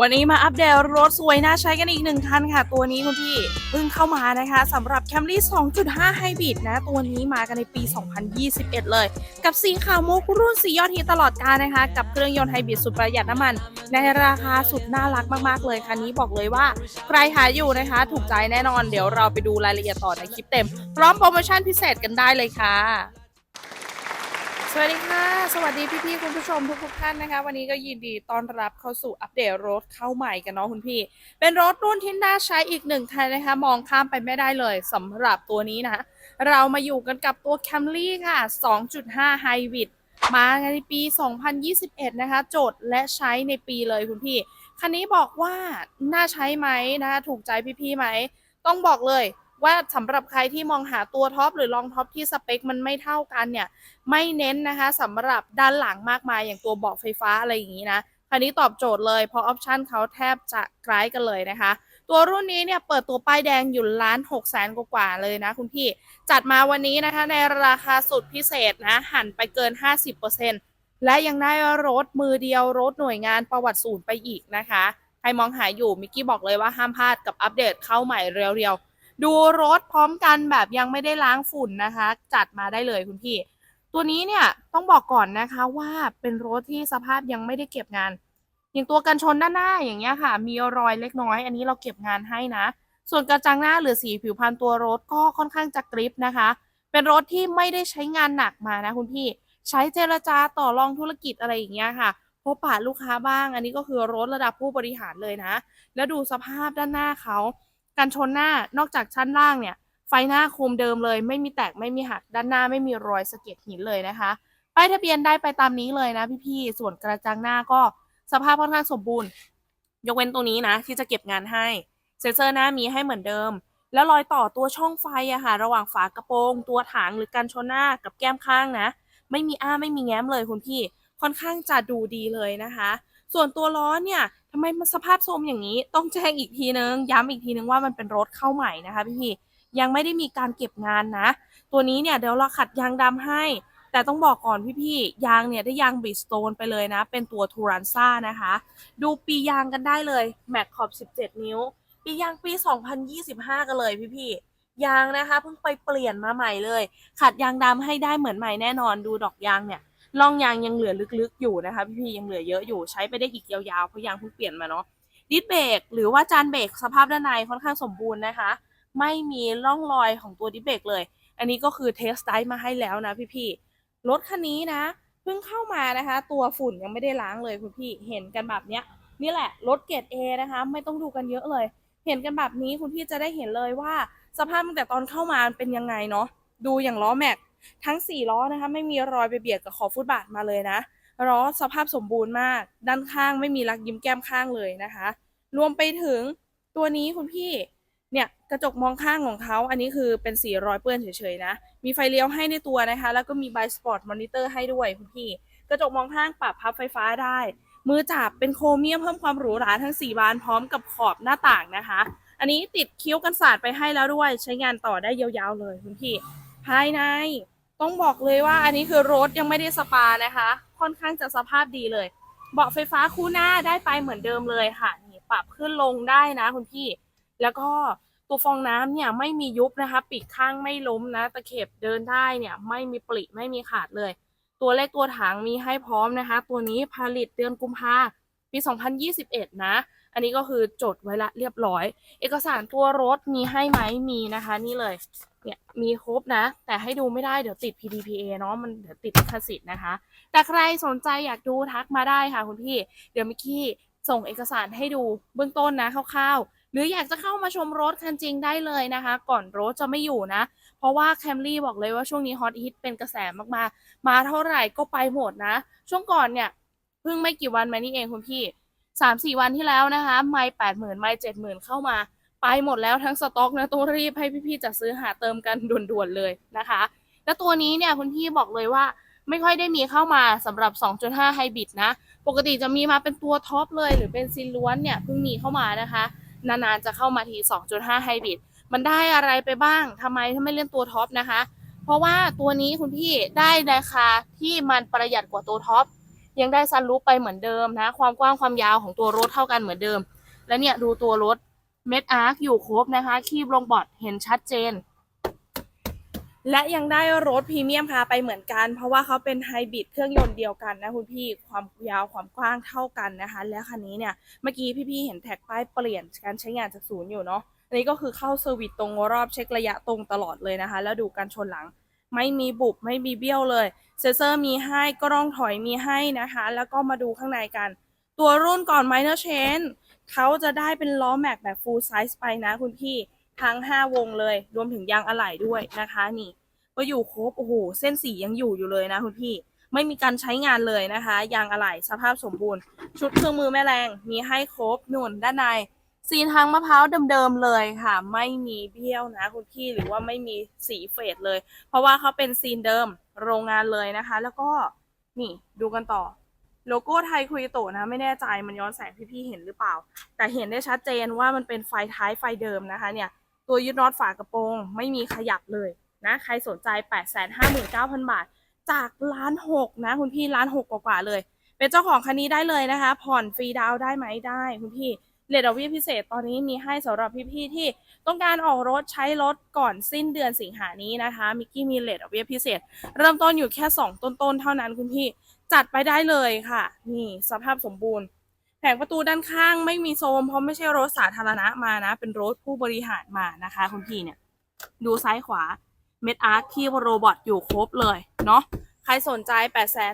วันนี้มาอัปเดตรถสวยน่าใช้กันอีกหนึ่งคันค่ะ ตัวนี้คุณพี่เพิ่งเข้ามานะคะสำหรับ Camry 2.5 Hybrid นะ ตัวนี้มากันในปี 2021 เลย กับสีขาวมุกรุ่นสียอดฮิตตลอดกาลนะคะ กับเครื่องยนต์ไฮบริดสุดประหยัดน้ำมัน ในราคาสุดน่ารักมากๆเลยคันนี้บอกเลยว่า ใครหาอยู่นะคะ ถูกใจแน่นอนเดี๋ยวเราไปดูรายละเอียดต่อในคลิปเต็ม พร้อมโปรโมชั่นพิเศษกันได้เลยค่ะ สวัสดีค่ะ สวัสดีพี่ๆคุณผู้ชมทุกๆท่านนะคะ วันนี้ก็ยินดีต้อนรับเข้าสู่อัปเดตรถเข้าใหม่กันเนาะคุณพี่ เป็นรถรุ่นที่น่าใช้อีกหนึ่งคันนะคะ มองข้ามไปไม่ได้เลยสำหรับตัวนี้นะคะเรามาอยู่กันกับตัว Camry ค่ะ 2.5 Hybrid มาในปี 2021 นะคะ โจทย์และใช้ในปีเลยคุณพี่ คันนี้บอกว่าน่าใช้ไหมนะคะ ถูกใจพี่ๆไหม ต้องบอกเลย ว่าสำหรับใครที่มองหาตัวท็อปหรือรองท็อปที่สเปคมันไม่เท่ากันเนี่ย ไม่เน้นนะคะสำหรับด้านหลังมากมายอย่างตัวเบาะไฟฟ้าอะไรอย่างนี้นะคันนี้ตอบโจทย์เลยเพราะออปชันเขาแทบจะคล้ายกันเลยนะคะ ตัวรุ่นนี้เนี่ยเปิดตัวป้ายแดงอยู่ล้านหกแสนกว่าเลยนะคุณพี่ จัดมาวันนี้นะคะในราคาสุดพิเศษนะ หันไปเกิน 50%และยังได้รถมือเดียวรถหน่วยงานประวัติศูนย์ไปอีกนะคะ ใครมองหาอยู่มิกกี้บอกเลยว่าห้ามพลาดกับอัปเดตเข้าใหม่เร็วๆ ดูรถพร้อมกันแบบยังไม่ได้ล้างฝุ่นนะคะ จัดมาได้เลยคุณพี่ ตัวนี้เนี่ยต้องบอกก่อนนะคะว่าเป็นรถที่สภาพยังไม่ได้เก็บงาน อย่างตัวกันชนด้านหน้าอย่างเงี้ยค่ะ มีรอยเล็กน้อย อันนี้เราเก็บงานให้นะ ส่วนกระจังหน้าหรือสีผิวพรรณตัวรถก็ค่อนข้างจะกริปนะคะ เป็นรถที่ไม่ได้ใช้งานหนักมานะคุณพี่ ใช้เจรจาต่อรองธุรกิจอะไรอย่างเงี้ยค่ะพบปะลูกค้าบ้าง อันนี้ก็คือรถระดับผู้บริหารเลยนะ แล้วดูสภาพด้านหน้าเขา กันชนหน้านอกจากชั้นล่างเนี่ย ไฟหน้าโคมเดิมเลย ไม่มีแตกไม่มีหักด้านหน้าไม่มีรอยสะเก็ดหินเลยนะคะป้ายทะเบียนได้ไปตามนี้เลยนะพี่ๆส่วนกระจังหน้าก็สภาพค่อนข้างสมบูรณ์ ยกเว้นตรงนี้นะ ที่จะเก็บงานให้เซ็นเซอร์หน้ามีให้เหมือนเดิม แล้วรอยต่อตัวช่องไฟอะค่ะ ระหว่างฝากระโปรง ตัวถังหรือกันชนหน้ากับแก้มข้างนะ ไม่มีอ้าไม่มีแง้มเลยคุณพี่ค่อนข้างจะดูดีเลยนะคะ ส่วนตัวล้อเนี่ยทำไมมันสภาพโทรมอย่างนี้ ต้องแจ้งอีกทีนึง ย้ำอีกทีนึงว่ามันเป็นรถเข้าใหม่นะคะพี่ยังไม่ได้มีการเก็บงานนะ ตัวนี้เนี่ยเดี๋ยวเราขัดยางดำให้ แต่ต้องบอกก่อนพี่ๆยางเนี่ยได้ยางบิสโตนไปเลยนะ เป็นตัวทูรันซ่านะคะ ดูปียางกันได้เลยแม็กขอบ 17 นิ้ว ปียางปี 2025 กันเลยพี่ๆยางนะคะเพิ่งไปเปลี่ยนมาใหม่เลย ขัดยางดำให้ได้เหมือนใหม่แน่นอนดูดอกยางเนี่ย ร่องยางยังเหลือลึกๆอยู่นะคะพี่ๆยังเหลือเยอะอยู่ใช้ไปได้อีกยาวๆเพราะยางเพิ่งเปลี่ยนมาเนาะดิสเบรกหรือว่าจานเบรกสภาพด้านในค่อนข้างสมบูรณ์นะคะ ไม่มีร่องรอยของตัวดิสเบรกเลย อันนี้ก็คือเทสไดมาให้แล้วนะพี่ๆรถคันนี้นะเพิ่งเข้ามานะคะ ตัวฝุ่นยังไม่ได้ล้างเลยคุณพี่เห็นกันแบบเนี้ยนี่แหละรถเกรด A นะคะ ไม่ต้องดูกันเยอะเลย เห็นกันแบบนี้คุณพี่จะได้เห็นเลยว่า สภาพตั้งแต่ตอนเข้ามาเป็นยังไงเนาะดูอย่างล้อแม็ก ทั้ง 4 ล้อนะคะ ไม่มีรอยไปเบียดกับขอบฟุตบาทมาเลยนะล้อสภาพสมบูรณ์มาก ด้านข้างไม่มีรักยิ้มแก้มข้างเลยนะคะ รวมไปถึงตัวนี้คุณพี่เนี่ยกระจกมองข้างของเขาอันนี้คือเป็นสีรอยเปื้อนเฉยๆนะ มีไฟเลี้ยวให้ในตัวนะคะ แล้วก็มีไบสปอร์ตมอนิเตอร์ให้ด้วยคุณพี่ กระจกมองข้างปรับพับไฟฟ้าได้ มือจับเป็นโครเมียมเพิ่มความหรูหราทั้ง 4 บานพร้อมกับขอบหน้าต่างนะคะ อันนี้ติดคิ้วกันสาดไปให้แล้วด้วย ใช้งานต่อได้ยาวๆเลยคุณพี่ ภายใน ต้องบอกเลยว่าอันนี้คือรถยังไม่ได้สปานะคะ ค่อนข้างจะสภาพดีเลย เบาะไฟฟ้าคู่หน้าได้ไปเหมือนเดิมเลยค่ะนี่ปรับขึ้นลงได้นะคุณพี่ แล้วก็ตัวฟองน้ำเนี่ยไม่มียุบนะคะ ปีกข้างไม่ล้มนะ ตะเข็บเดินได้เนี่ยไม่มีปริไม่มีขาดเลย ตัวเลขตัวถังมีให้พร้อมนะคะ ตัวนี้ผลิตเดือนกุมภาปี 2021 นะ อันนี้ก็คือจดไว้ละเรียบร้อย เอกสารตัวรถมีให้ไหมมีนะคะ นี่เลย เนี่ยมีครบนะ แต่ให้ดูไม่ได้เดี๋ยวติด PDPA เนาะมันเดี๋ยวติดลิขสิทธิ์นะคะ แต่ใครสนใจอยากดูทักมาได้ค่ะคุณพี่ เดี๋ยวมิกกี้ส่งเอกสารให้ดูเบื้องต้นนะคร่าวๆ หรืออยากจะเข้ามาชมรถคันจริงได้เลยนะคะ ก่อนรถจะไม่อยู่นะ เพราะว่า Camry บอกเลยว่าช่วงนี้ฮอตฮิตเป็นกระแสมากๆ มาเท่าไหร่ก็ไปหมดนะ ช่วงก่อนเนี่ยเพิ่งไม่กี่วันมานี่เองคุณพี่สามสี่วันที่แล้วนะคะ ไม่แปดหมื่นไม่เจ็ดหมื่นเข้ามา ไปหมดแล้วทั้งสต็อกนะต้องรีบให้พี่ๆจัดซื้อหาเติมกันด่วนๆเลยนะคะ แล้วตัวนี้เนี่ยคุณพี่บอกเลยว่าไม่ค่อยได้มีเข้ามาสำหรับ 2.5 ไฮบริดนะ ปกติจะมีมาเป็นตัวท็อปเลย หรือเป็นซิล้วนเนี่ยเพิ่งมีเข้ามานะคะ นานๆจะเข้ามาที 2.5 ไฮบริดมันได้อะไรไปบ้างทำไมถ้าไม่เล่นตัวท็อปนะคะ เพราะว่าตัวนี้คุณพี่ได้ราคาที่มันประหยัดกว่าตัวท็อปยังได้ซันรูปไปเหมือนเดิมนะ ความกว้างความยาวของตัวรถเท่ากันเหมือนเดิม และเนี่ยดูตัวรถ เม็ดอาร์คอยู่ครบนะคะ คีบลงบอร์ดเห็นชัดเจน และยังได้รถพรีเมียมค่ะไปเหมือนกัน เพราะว่าเขาเป็นไฮบริดเครื่องยนต์เดียวกันนะคุณพี่ความยาวความกว้างเท่ากันนะคะ แล้วคันนี้เนี่ยเมื่อกี้พี่ๆเห็นแท็กป้ายเปลี่ยนการใช้งานจากศูนย์อยู่เนาะอันนี้ก็คือเข้าเซอร์วิสตรงรอบเช็คระยะตรงตลอดเลยนะคะ แล้วดูการชนหลังไม่มีบุบไม่มีเบี้ยวเลยเซนเซอร์มีให้กล้องถอยมีให้นะคะ แล้วก็มาดูข้างในกัน ตัวรุ่นก่อน minor change เขาจะได้เป็นล้อแม็กแบบ full size ไปนะคุณพี่ทั้ง 5 วงเลย รวมถึงยางอะไหล่ด้วยนะคะ นี่ก็อยู่ครบโอ้โหเส้นสียังอยู่อยู่เลยนะคุณพี่ ไม่มีการใช้งานเลยนะคะ ยางอะไหล่สภาพสมบูรณ์ ชุดเครื่องมือแม่แรงมีให้ครบนุ่นด้านในซีนทางมะพร้าวเดิมๆเลยค่ะ ไม่มีเบี้ยวนะคุณพี่หรือว่าไม่มีสีเฟดเลย เพราะว่าเขาเป็นซีนเดิมโรงงานเลยนะคะ แล้วก็นี่ดูกันต่อ โลโก้ไทยคุยโตนะ ไม่แน่ใจมันย้อนแสงพี่ๆเห็นหรือเปล่า แต่เห็นได้ชัดเจนว่ามันเป็นไฟท้ายไฟเดิมนะคะเนี่ยตัวยึดน็อตฝากระโปรงไม่มีขยับเลยนะใครสนใจ 859,000 บาท จากล้านหกนะ คุณพี่ล้านหกกว่าเลย เป็นเจ้าของคันนี้ได้เลยนะคะ ผ่อนฟรีดาวได้ไหมได้ คุณพี่เลทดอกเบี้ยพิเศษตอนนี้มีให้สำหรับพี่ๆที่ต้องการออกรถใช้รถก่อนสิ้นเดือนสิงหานี้นะคะมิกกี้มีเลทดอกเบี้ยพิเศษ เริ่มต้นอยู่แค่ 2 ต้นๆเท่านั้นคุณพี่ จัดไปได้เลยค่ะ นี่สภาพสมบูรณ์ แผงประตูด้านข้างไม่มีโซม เพราะไม่ใช่รถสาธารณะมานะ เป็นรถผู้บริหารมานะคะคุณพี่เนี่ย ดูซ้ายขวาเม็ดอาร์คที่โรบอทอยู่ครบเลยเนาะใครสนใจ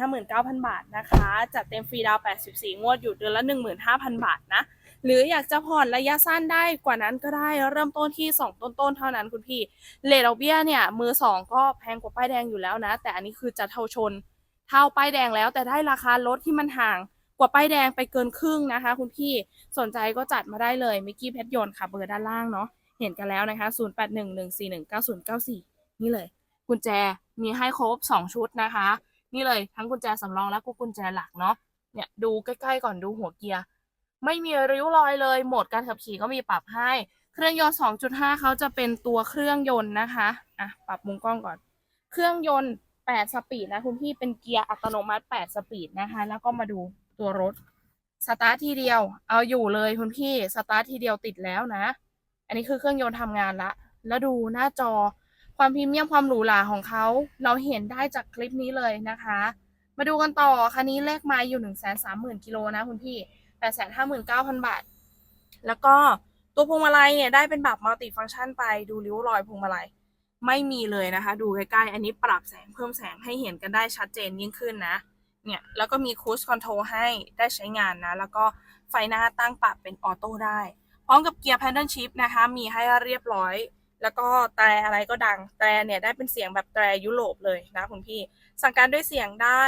859,000 บาทนะคะ จัดเต็มฟรีดาว 84 งวดอยู่เดือนละ 15,000 บาทนะ หรืออยากจะผ่อนระยะสั้นได้กว่านั้นก็ได้ เริ่มต้นที่ 2 ต้นๆ เท่านั้นคุณพี่ เลทดอกเบี้ยเนี่ย มือ 2 ก็แพงกว่าป้ายแดงอยู่แล้วนะ แต่อันนี้คือจะเท่าชน เท่าป้ายแดงแล้ว แต่ได้ราคารถที่มันห่างกว่าป้ายแดงไปเกินครึ่งนะคะ คุณพี่สนใจก็จัดมาได้เลยมิกกี้เพชรยนต์ค่ะเบอร์ด้านล่างเนาะเห็นกันแล้วนะคะ 0811419094 นี่เลย กุญแจมีให้ครบ 2 ชุดนะคะ นี่เลยทั้งกุญแจสำรองและกุญแจหลักเนาะเนี่ยดูใกล้ๆก่อนดูหัวเกียร์ ไม่มีริ้วรอยเลย โหมดการขับขี่ก็มีปรับให้ เครื่องยนต์ 2.5 เขาจะเป็นตัวเครื่องยนต์นะคะอะปรับมุมกล้องก่อน เครื่องยนต์ 8 สปีดนะคุณพี่เป็นเกียร์อัตโนมัติ 8 สปีดนะคะ แล้วก็มาดูตัวรถสตาร์ททีเดียว เอาอยู่เลยคุณพี่สตาร์ททีเดียวติดแล้วนะ อันนี้คือเครื่องยนต์ทำงานละ แล้วดูหน้าจอความพรีเมียมความหรูหราของเขา เราเห็นได้จากคลิปนี้เลยนะคะ มาดูกันต่อ คันนี้เลขไม้อยู่ 130,000กิโลนะคุณพี่ 859,000 บาท แล้วก็ตัวพวงมาลัยเนี่ยได้เป็นแบบมัลติฟังก์ชันไปดูริ้วรอยพวงมาลัย ไม่มีเลยนะคะ ดูใกล้ๆ อันนี้ปรับแสงเพิ่มแสงให้เห็นกันได้ชัดเจนยิ่งขึ้นนะ เนี่ย แล้วก็มีคู i คอนโทรลให้ได้ใช้งานนะ แล้วก็ไฟหน้าตั้งปรับเป็นออโต้ได้ พร้อมกับเกียร์ Paddle Shift นะคะ มีให้เรียบร้อย แล้วก็แตรอะไรก็ดัง แตรเนี่ยได้เป็นเสียงแบบแตรยุโรปเลยนะคุณพี่ สั่งการด้วยเสียงได้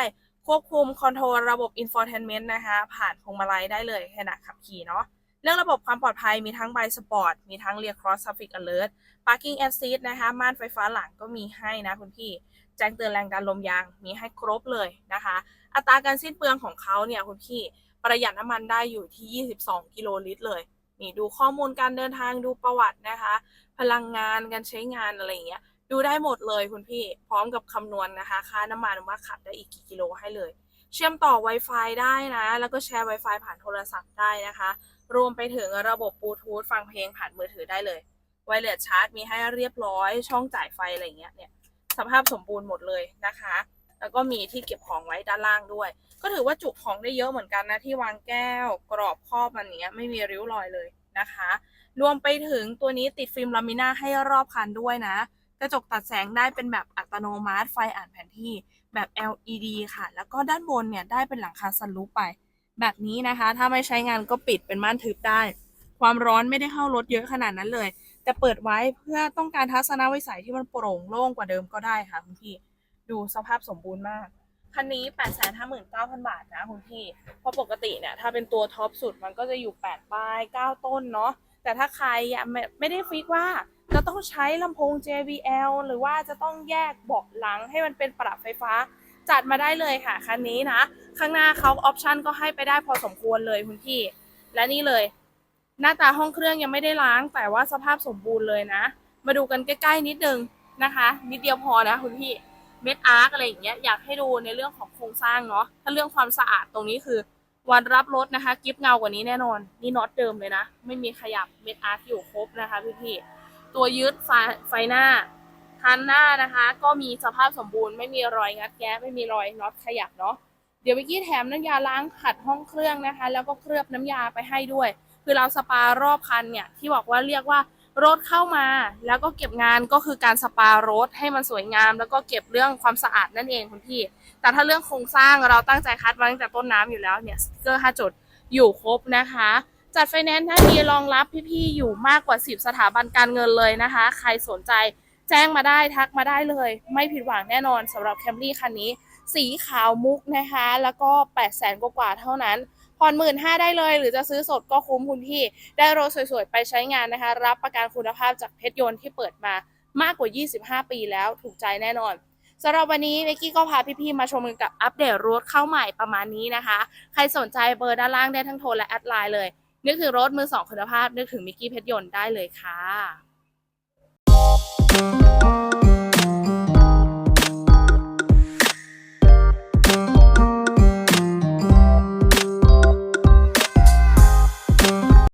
ควบคุมคอนโทรลระบบ infotainment นะคะ ผ่านพวงมาลัยได้เลยขณะขับขี่เนาะ เรื่องระบบความปลอดภัยมีทั้ง by sport มีทั้ง rear cross traffic alert parking assist นะคะม่านไฟฟ้าหลังก็มีให้นะคุณพี่แจ้งเตือนแรงดันลมยางมีให้ครบเลยนะคะ อัตราการสิ้นเปลืองของเขาเนี่ยคุณพี่ประหยัดน้ำมันได้อยู่ที่ 22 กิโลลิตรเลย นี่ดูข้อมูลการเดินทางดูประวัตินะคะ พลังงานการใช้งานอะไรอย่างเงี้ยดูได้หมดเลยคุณพี่พร้อมกับคำนวณนะคะ ค่าน้ำมันว่าขับได้อีกกี่กิโลให้เลย เชื่อมต่อ Wi-Fi ได้นะ แล้วก็แชร์ Wi-Fi ผ่านโทรศัพท์ได้นะคะ รวมไปถึงระบบบลูทูธฟังเพลงผ่านมือถือได้เลยไวเลสชาร์จมีให้เรียบร้อยช่องจ่ายไฟอะไรเงี้ยเนี่ยสภาพสมบูรณ์หมดเลยนะคะ แล้วก็มีที่เก็บของไว้ด้านล่างด้วย ก็ถือว่าจุของได้เยอะเหมือนกันนะ ที่วางแก้วกรอบครอบมันเนี้ยไม่มีริ้วรอยเลยนะคะ รวมไปถึงตัวนี้ติดฟิล์มลามิน่าให้รอบคันด้วยนะ กระจกตัดแสงได้เป็นแบบอัตโนมัติไฟอ่านแผนที่แบบ LED ค่ะ แล้วก็ด้านบนเนี่ยได้เป็นหลังคาซันรูปไป แบบนี้นะคะ ถ้าไม่ใช้งานก็ปิดเป็นม่านทึบได้ ความร้อนไม่ได้เข้ารถเยอะขนาดนั้นเลย แต่เปิดไว้เพื่อต้องการทัศนวิสัยที่มันโปร่งโล่งกว่าเดิมก็ได้ค่ะคุณพี่ดูสภาพสมบูรณ์มากคันนี้ 859,000 บาทนะคุณพี่ เพราะปกติเนี่ยถ้าเป็นตัวท็อปสุดมันก็จะอยู่ 8 ป้าย 9 ต้นเนาะ แต่ถ้าใครไม่ไม่ได้ฟิกว่าจะต้องใช้ลำโพง JBL หรือว่าจะต้องแยกเบาะหลังให้มันเป็นปรับไฟฟ้า จัดมาได้เลยค่ะคันนี้นะ ข้างหน้าเขาออปชันก็ให้ไปได้พอสมควรเลยคุณพี่ และนี่เลย หน้าตาห้องเครื่องยังไม่ได้ล้าง แต่ว่าสภาพสมบูรณ์เลยนะ มาดูกันใกล้ๆนิดนึงนะคะ นิดเดียวพอนะคุณพี่เม็ดอาร์กอะไรอย่างเงี้ยอยากให้ดูในเรื่องของโครงสร้างเนาะถ้าเรื่องความสะอาดตรงนี้คือ วันรับรถนะคะกิฟเงากว่านี้แน่นอน นี่น็อตเดิมเลยนะ ไม่มีขยับเม็ดอาร์คอยู่ครบนะคะพี่ๆตัวยึดไฟไฟหน้า คันหน้านะคะ ก็มีสภาพสมบูรณ์ไม่มีรอยงัดแงะไม่มีรอยน็อตขยับเนาะเดี๋ยวเมื่อกี้แถมน้ำยาล้างขัดห้องเครื่องนะคะ แล้วก็เคลือบน้ำยาไปให้ด้วย คือเราสปารอบคันเนี่ยที่บอกว่าเรียกว่ารถเข้ามา แล้วก็เก็บงานก็คือการสปารถให้มันสวยงาม แล้วก็เก็บเรื่องความสะอาดนั่นเองคุณพี่ แต่ถ้าเรื่องโครงสร้างเราตั้งใจคัดมาตั้งแต่ต้นน้ำอยู่แล้วเนี่ยสติกเกอร์ 5 จุดอยู่ครบนะคะ จัดไฟแนนซ์ท่ามีรองรับพี่ๆอยู่มากกว่า 10 สถาบันการเงินเลยนะคะ ใครสนใจ แจ้งมาได้ทักมาได้เลย ไม่ผิดหวังแน่นอนสำหรับแคมรี่คันนี้ สีขาวมุกนะคะ แล้วก็8 0 0 0 0 0กว่าๆเท่านั้นผ่อนหมื่นห้าได้เลย หรือจะซื้อสดก็คุ้มคุณพี่ ได้รถสวยๆ ไปใช้งานนะคะ รับประกันคุณภาพจากเพชรยนต์ที่เปิดมามากกว่า 25 ปีแล้วถูกใจแน่นอนสำหรับวันนี้เมกกี้ก็พาพี่ๆมาชมกันกับอัปเดตรถเข้าใหม่ประมาณนี้นะคะ ใครสนใจเบอร์ด้านล่างได้ทั้งโทรและแอดไลน์เลย นึกถึงรถมือสองคุณภาพ นึกถึงมิกกี้เพชรยนต์ได้เลยค่ะ